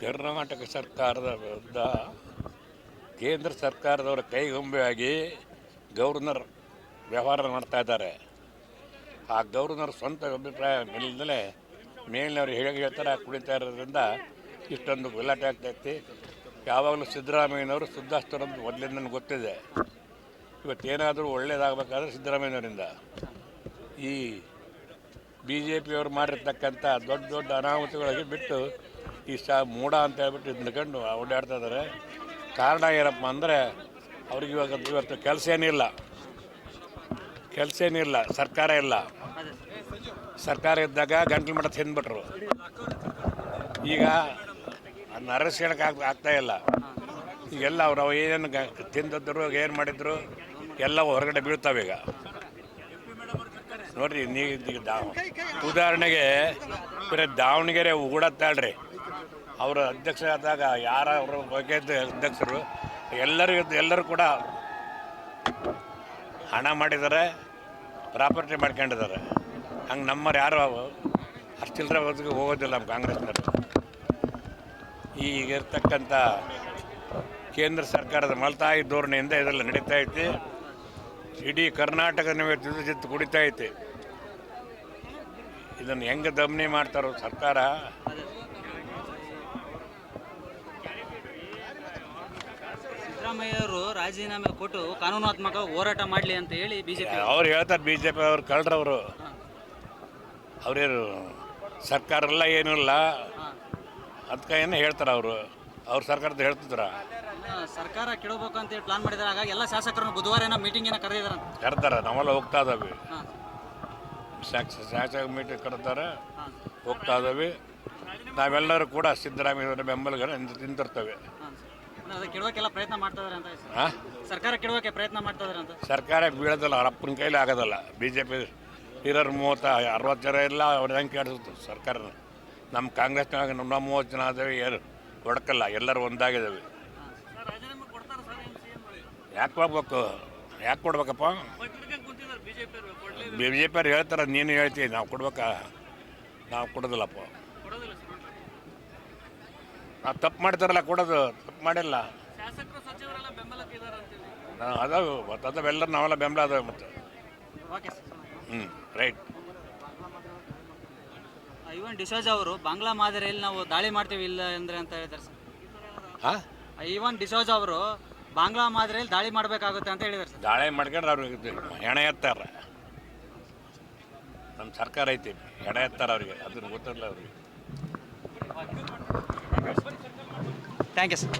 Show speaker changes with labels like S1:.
S1: ಕರ್ನಾಟಕ ಸರ್ಕಾರದ ವಿರುದ್ಧ ಕೇಂದ್ರ ಸರ್ಕಾರದವರ ಕೈಗೊಂಬೆಯಾಗಿ ಗವರ್ನರ್ ವ್ಯವಹಾರ ಮಾಡ್ತಾ ಇದ್ದಾರೆ. ಆ ಗವರ್ನರ್ ಸ್ವಂತ ಅಭಿಪ್ರಾಯ ಮೇಲಿಂದಲೇ ಮೇಲಿನವರು ಹೇಗೆ ಹೇಳ್ತಾರೆ ಕುಣಿತಾ ಇರೋದ್ರಿಂದ ಇಷ್ಟೊಂದು ಗಲಾಟೆ ಆಗ್ತೈತಿ ಯಾವಾಗಲೂ ಸಿದ್ದರಾಮಯ್ಯನವರು ಸುದ್ದಾಸ್ತರಂತ ಮೊದಲಿಂದ ನನಗೆ ಗೊತ್ತಿದೆ. ಇವತ್ತೇನಾದರೂ ಒಳ್ಳೇದಾಗಬೇಕಾದ್ರೆ ಸಿದ್ದರಾಮಯ್ಯನವರಿಂದ. ಈ ಬಿ ಜೆ ಪಿಯವರು ಮಾಡಿರ್ತಕ್ಕಂಥ ದೊಡ್ಡ ದೊಡ್ಡ ಅನಾಹುತಗಳಿಗೆ ಬಿಟ್ಟು ಈ ಸಹ ಮೂಡ ಅಂತ ಹೇಳ್ಬಿಟ್ಟು ನಿಂತ್ಕೊಂಡು ಓಡಾಡ್ತಾ ಇದ್ದಾರೆ ಕಾರಣ ಏನಪ್ಪ ಅಂದರೆ ಅವ್ರಿಗೆ ಇವಾಗ ಇವತ್ತು ಕೆಲಸ ಏನಿಲ್ಲ. ಕೆಲಸ ಏನಿಲ್ಲ, ಸರ್ಕಾರ ಇಲ್ಲ. ಸರ್ಕಾರ ಇದ್ದಾಗ ಗಂಟ್ಲು ಮಠ ತಿಂದ್ಬಿಟ್ರು. ಈಗ ನರಸೇನಕ್ಕೆ ಆಗ್, ಆಗ್ತಾ ಇಲ್ಲ. ಈಗೆಲ್ಲ ಅವ್ರು ಅವು ಏನೇನು ತಿಂದಿದ್ರು ಏನು ಮಾಡಿದ್ರು ಎಲ್ಲ ಹೊರಗಡೆ ಬೀಳ್ತಾವೆ ಈಗ ನೋಡ್ರಿ ನೀವು ಉದಾಹರಣೆಗೆ, ಬರೀ ದಾವಣಗೆರೆ ಉಗುಡತ್ತಾಳ್ರಿ. ಅವರ ಅಧ್ಯಕ್ಷರಾದಾಗ ಯಾರ ಅವರ ಬಗ್ಗೆ ಅಧ್ಯಕ್ಷರು, ಎಲ್ಲರಿಗೂ ಎಲ್ಲರೂ ಕೂಡ ಹಣ ಮಾಡಿದ್ದಾರೆ, ಪ್ರಾಪರ್ಟಿ ಮಾಡ್ಕೊಂಡಿದ್ದಾರೆ. ಹಂಗೆ ನಮ್ಮವ್ರು ಯಾರು ಅಷ್ಟಿಲ್ಲರ ಬದುಕು ಹೋಗೋದಿಲ್ಲ ನಮ್ಮ ಕಾಂಗ್ರೆಸ್ನವರು. ಈಗಿರ್ತಕ್ಕಂಥ ಕೇಂದ್ರ ಸರ್ಕಾರದ ಮಲ್ತಾಯಿ ಧೋರಣೆಯಿಂದ ಇದೆಲ್ಲ ನಡೀತಾ ಐತಿ. ಇಡೀ ಕರ್ನಾಟಕ ಜಿತ್ತು ಕುಡಿತಾ ಐತೆ. ಇದನ್ನು ಹೆಂಗೆ ದಮನಿ ಮಾಡ್ತಾರೋ ಸರ್ಕಾರ?
S2: ಸಿದ್ದರಾಮಯ್ಯವರು ರಾಜೀನಾಮೆ ಕೊಟ್ಟು ಕಾನೂನಾತ್ಮಕ ಹೋರಾಟ ಮಾಡಲಿ ಅಂತ ಹೇಳಿ ಬಿಜೆಪಿ
S1: ಅವ್ರು. ಹೇಳ್ತಾರೆ ಬಿ ಜೆ ಪಿ ಅವ್ರು ಕಳ್ರವರು ಅವ್ರೇನು ಸರ್ಕಾರ ಎಲ್ಲ ಏನೂ ಇಲ್ಲ. ಅದಕ್ಕೆ ಏನು ಹೇಳ್ತಾರೆ ಅವರು. ಅವ್ರ ಸರ್ಕಾರದ ಹೇಳ್ತಿದ್ರ?
S2: ಸರ್ಕಾರ ಕೆಡಬೇಕು ಅಂತ ಹೇಳಿ ಪ್ಲಾನ್ ಮಾಡಿದ್ದಾರೆ. ಹಾಗಾಗಿ ಎಲ್ಲ ಶಾಸಕರನ್ನು ಬುಧವಾರ ಏನೋ ಮೀಟಿಂಗ್ ಏನೋ ಕರೆದಿದ್ದಾರೆ
S1: ಕರ್ತಾರೆ ನಾವೆಲ್ಲ ಹೋಗ್ತಾ ಇದ್ದಾವೆ
S2: ಹಾಂ.
S1: ಶಾಸ ಶಾಸಕ ಮೀಟಿಂಗ್ ಕರ್ತಾರೆ ಹೋಗ್ತಾ ಇದ್ದಾವೆ ನಾವೆಲ್ಲರೂ ಕೂಡ ಸಿದ್ದರಾಮಯ್ಯ ಬೆಂಬಲಿಗರ ನಿಂತಿರ್ತವೆ.
S2: ಪ್ರಯತ್ನ ಮಾಡ್ತಾ ಇದಾರೆ ಅಂತ
S1: ಹಾಂ.
S2: ಸರ್ಕಾರ ಕೆಡೋಕೆ ಪ್ರಯತ್ನ ಮಾಡ್ತಾ ಇದಾರೆ ಅಂತ.
S1: ಸರ್ಕಾರ ಬೀಳೋದಲ್ಲ ಅಪ್ಪನ ಕೈಲಿ ಆಗೋದಲ್ಲ. ಬಿ ಜೆ ಪಿ ಇರೋರು ಮೂವತ್ತು ಅರವತ್ತು ಜನ ಇಲ್ಲ ಅವ್ರ ಹೆಂಗೆ ಕೇಳಿಸುತ್ತೆ ಸರ್ಕಾರ ನಮ್ಮ ಕಾಂಗ್ರೆಸ್ನಾಗ ನಮ್ಮ ಮೂವತ್ತು ಜನ ಆದವೆ ಏನು ಹೊಡ್ಕಲ್ಲ ಎಲ್ಲರೂ ಒಂದಾಗಿದ್ದಾವೆ ಯಾಕೆ ಹೋಗ್ಬೇಕು ಯಾಕೆ ಕೊಡ್ಬೇಕಪ್ಪ? ಬಿ ಜೆ ಪಿ ಅವ್ರು ಹೇಳ್ತಾರೆ ನೀನು ಹೇಳ್ತೀವಿ ನಾವು ಕೊಡ್ಬೇಕಾ? ನಾವು ಕೊಡೋದಿಲ್ಲಪ್ಪ. ನಾವು ತಪ್ಪು ಮಾಡ್ತಾರಲ್ಲ ಕೊಡೋದು ತಪ್ಪು ಮಾಡಿಲ್ಲ. ಅದಾವ ಮತ್ತು ಅದಾವೆಲ್ಲರೂ ನಾವೆಲ್ಲ ಬೆಂಬಲ ಅದಾವೆ ಮತ್ತು. ಹ್ಞೂ ರೈಟ್.
S2: ಐವನ್ ಡಿಸೋಜ್ ಅವರು ಬಾಂಗ್ಲಾ ಮಾದರಿಯಲ್ಲಿ ನಾವು ದಾಳಿ ಮಾಡ್ತೀವಿ ಇಲ್ಲ ಅಂದ್ರೆ ಅಂತ ಹೇಳ್ತಾರೆ ಸರ್.
S1: ಹಾಂ?
S2: ಐವನ್ ಡಿಸೋಜ್ ಅವರು ಬಾಂಗ್ಲಾ ಮಾದರಿಯಲ್ಲಿ ದಾಳಿ ಮಾಡಬೇಕಾಗುತ್ತೆ ಅಂತ ಹೇಳಿದ್ದಾರೆ ಸರ್.
S1: ದಾಳಿ ಮಾಡ್ಕೊಂಡ್ರೆ ಅವ್ರಿಗೆ ಹೆಣ ಎತ್ತಾರ. ನಮ್ಮ ಸರ್ಕಾರ ಐತಿ ಹೆಣ ಎತ್ತಾರ ಅವ್ರಿಗೆ ಅದನ್ನು ಗೊತ್ತಿರಲ್ಲ ಅವ್ರಿಗೆ.
S2: Thank you sir